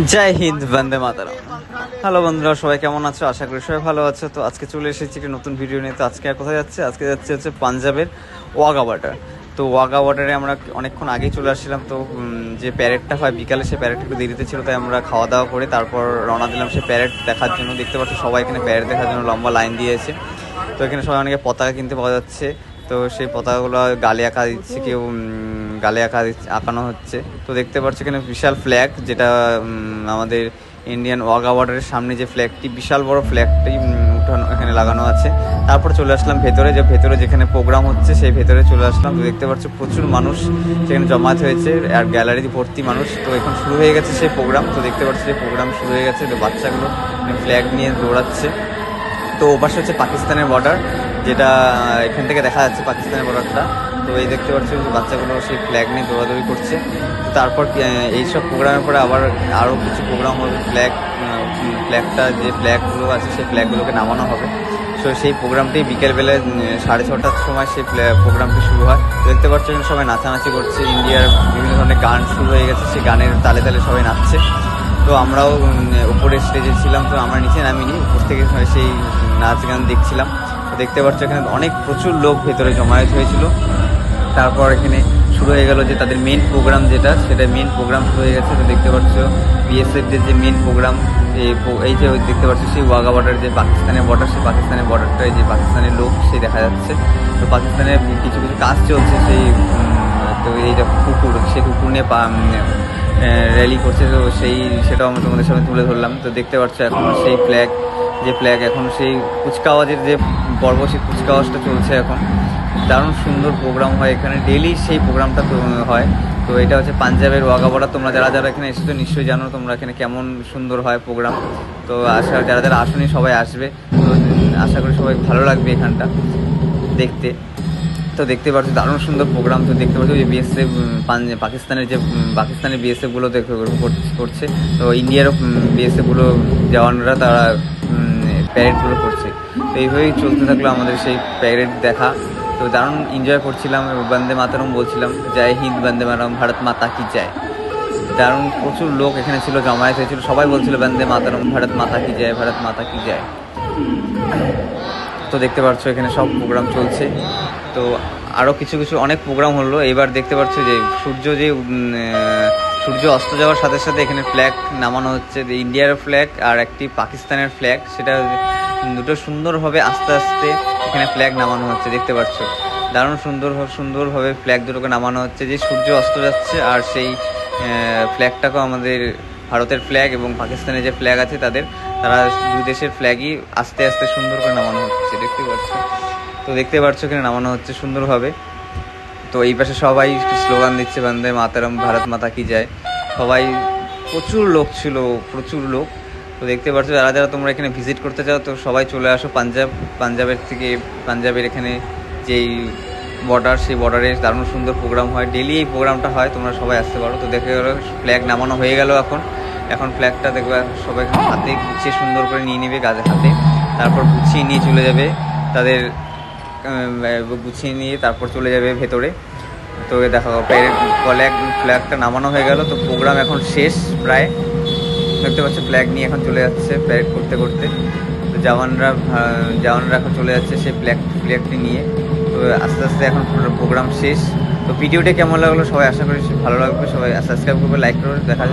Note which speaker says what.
Speaker 1: জয় হিন্দ, বন্দে Mataram. Hello বন্ধুরা, সবাই কেমন আছো? আশা করি সবাই ভালো আছো। তো আজকে চলে এসেছি একটি নতুন ভিডিও নিয়ে। তো আজকে আর কোথায় যাচ্ছে? আজকে যাচ্ছে হচ্ছে পাঞ্জাবের ওয়াগা ওয়াটার তো ওয়াগা ওয়াটারে আমরা অনেকক্ষণ আগেই চলে আসছিলাম। তো যে প্যারেডটা হয়, বিকালে সে প্যারেডটা একটু দেরিতে ছিল, তাই আমরা খাওয়া দাওয়া করে তারপর রওনা দিলাম সে প্যারেড দেখার জন্য। দেখতে পাচ্ছি সবাই এখানে প্যারেড দেখার জন্য লম্বা লাইন দিয়েছে তো এখানে সবাই অনেকে পতাকা কিনতে পাওয়া যাচ্ছে। তো সেই পতাকাগুলো গালে আঁকা দিচ্ছে, কেউ গালে আঁকা আঁকানো হচ্ছে। তো দেখতে পাচ্ছি এখানে বিশাল ফ্ল্যাগ যেটা আমাদের ইন্ডিয়ান ওয়াগা বর্ডারের সামনে যে ফ্ল্যাগটি বিশাল বড় ফ্ল্যাগটি উঠানো, এখানে লাগানো আছে। তারপর চলে আসলাম ভেতরে, যে ভেতরে যেখানে প্রোগ্রাম হচ্ছে, সেই ভেতরে চলে আসলাম। তো দেখতে পাচ্ছ প্রচুর মানুষ সেখানে জমায়েত হয়েছে, আর গ্যালারি ভর্তি মানুষ। তো এখন শুরু হয়ে গেছে সেই প্রোগ্রাম তো দেখতে পাচ্ছি যে প্রোগ্রাম শুরু হয়ে গেছে। তো বাচ্চাগুলো ফ্ল্যাগ নিয়ে দৌড়াচ্ছে। তো ওপাশে হচ্ছে পাকিস্তানের বর্ডার যেটা এখান থেকে দেখা যাচ্ছে পাকিস্তানের বর্ডারটা তো এই দেখতে পাচ্ছি বাচ্চাগুলো সেই ফ্ল্যাগ নিয়ে দৌড়াদৌড়ি করছে। তারপর এইসব প্রোগ্রামের পরে আবার আরও কিছু প্রোগ্রাম হবে। ফ্ল্যাগ ফ্ল্যাগটা যে ফ্ল্যাগগুলো আছে, সেই ফ্ল্যাগগুলোকে নামানো হবে। তো সেই প্রোগ্রামটি বিকেলবেলা সাড়ে ছটার সময় সেই প্রোগ্রামটি শুরু হয়। দেখতে পাচ্ছ এখানে সবাই নাচানাচি করছে। ইন্ডিয়ার বিভিন্ন ধরনের গান শুরু হয়ে গেছে। সেই গানের তালে তালে সবাই নাচছে। তো আমরাও উপরে স্টেজে ছিলাম। তো আমরা নিচে নামিনি। উপর থেকে সেই নাচ গান দেখছিলাম। দেখতে পাচ্ছ এখানে অনেক প্রচুর লোক ভেতরে জমায়েত হয়েছিল। তারপর এখানে শুরু হয়ে গেল যে তাদের মেন প্রোগ্রাম যেটা, সেটা মেন প্রোগ্রাম শুরু হয়ে গেছে। তো দেখতে পাচ্ছ বিএসএফদের যে মেন প্রোগ্রাম এই যে দেখতে পাচ্ছ সেই ওয়াগা বর্ডার যে পাকিস্তানের বর্ডার সেই পাকিস্তানের বর্ডারটায় যে পাকিস্তানের লোক সেই দেখা যাচ্ছে। তো পাকিস্তানের কিছু কিছু কাজ চলছে সেই তো এই যে কুকুর সেই কুকুর নিয়ে র্যালি করছে। তো সেই, সেটাও আমরা তোমাদের সামনে তুলে ধরলাম। তো দেখতে পাচ্ছ এখন সেই ফ্ল্যাগ যে ফ্ল্যাগ এখন সেই কুচকাওয়াজের যে সেই কুচকাওয়াজটা চলছে এখন। দারুণ সুন্দর প্রোগ্রাম হয়। এখানে ডেলি সেই প্রোগ্রামটা হয়। তো এটা হচ্ছে পাঞ্জাবের ওয়াগাবড়া তোমরা যারা যারা এখানে এসেছ নিশ্চয়ই জানো তোমরা এখানে কেমন সুন্দর হয় প্রোগ্রাম তো আশা, যারা যারা আসনি সবাই আসবে। তো আশা করি সবাই ভালো লাগবে এখানটা দেখতে। তো দেখতে পাচ্ছ দারুণ সুন্দর প্রোগ্রাম তো দেখতে পাচ্ছ যে বিএসএফ পাকিস্তানের যে পাকিস্তানের বিএসএফগুলো করছে তো ইন্ডিয়ারও বিএসএফগুলো জওয়ানরা তারা প্যারেডগুলো করছে। এইভাবেই চলতে থাকল আমাদের সেই প্যারেড দেখা। তো দারুণ এনজয় করছিলাম বন্দে মাতারম বলছিলাম, জয় হিন্দ, বন্দে মাতারম, ভারত মাতা কি জয়? দারুণ প্রচুর লোক এখানে ছিল, জমায়েত হয়েছিল, সবাই বলছিল, বন্দে মাতারম, ভারত মাতা কি জয়, ভারত মাতা কি জয়? তো দেখতে পাচ্ছ এখানে সব প্রোগ্রাম চলছে। তো আরও কিছু কিছু অনেক প্রোগ্রাম হলো। এবার দেখতে পাচ্ছ যে সূর্য যে সূর্য অস্ত যাওয়ার সাথে সাথে এখানে ফ্ল্যাগ নামানো হচ্ছে। ইন্ডিয়ার ফ্ল্যাগ আর একটি পাকিস্তানের ফ্ল্যাগ সেটা দুটো সুন্দরভাবে আস্তে আস্তে এখানে ফ্ল্যাগ নামানো হচ্ছে, দেখতে পাচ্ছ? দারুণ সুন্দর সুন্দরভাবে ফ্ল্যাগ দুটোকে নামানো হচ্ছে, যে সূর্য অস্ত যাচ্ছে আর সেই ফ্ল্যাগটাকেও আমাদের ভারতের ফ্ল্যাগ এবং পাকিস্তানের যে ফ্ল্যাগ আছে তাদের, তারা দুই দেশের ফ্ল্যাগই আস্তে আস্তে সুন্দর করে নামানো হচ্ছে, দেখতে পাচ্ছ? তো দেখতে পাচ্ছ এখানে নামানো হচ্ছে সুন্দরভাবে। তো এই পাশে সবাই স্লোগান দিচ্ছে, বন্দে মাতারম, ভারত মাতা কি যায় সবাই প্রচুর লোক ছিল, প্রচুর লোক। তো দেখতে পাচ্ছ যারা যারা তোমরা এখানে ভিজিট করতে চাও, তো সবাই চলে আসো পাঞ্জাব। পাঞ্জাবের থেকে, পাঞ্জাবের এখানে যেই বর্ডার সেই বর্ডারে দারুণ সুন্দর প্রোগ্রাম হয়। ডেলি এই প্রোগ্রামটা হয়, তোমরা সবাই আসতে পারো। তো দেখে গেলো ফ্ল্যাগ নামানো হয়ে গেল এখন। এখন ফ্ল্যাগটা দেখবে, সবাই হাতে গুছিয়ে সুন্দর করে নিয়ে নেবে গাছের হাতে। তারপর গুছিয়ে নিয়ে চলে যাবে তাদের গুছিয়ে নিয়ে তারপর চলে যাবে ভেতরে। তো দেখো ফ্ল্যাগ ফ্ল্যাগটা নামানো হয়ে গেল। তো প্রোগ্রাম এখন শেষ প্রায়। দেখতে পাচ্ছ ফ্ল্যাগ নিয়ে এখন চলে যাচ্ছে প্যারেড করতে করতে। তো জওয়ানরা জওয়ানরা এখন চলে যাচ্ছে সেই ফ্ল্যাগ ফ্ল্যাগটি নিয়ে। তো আস্তে আস্তে এখন প্রোগ্রাম শেষ। তো ভিডিওটা কেমন লাগল সবাই আশা করি ভালো লাগবে। সবাই সাবস্ক্রাইব করবে লাইক করবে, দেখা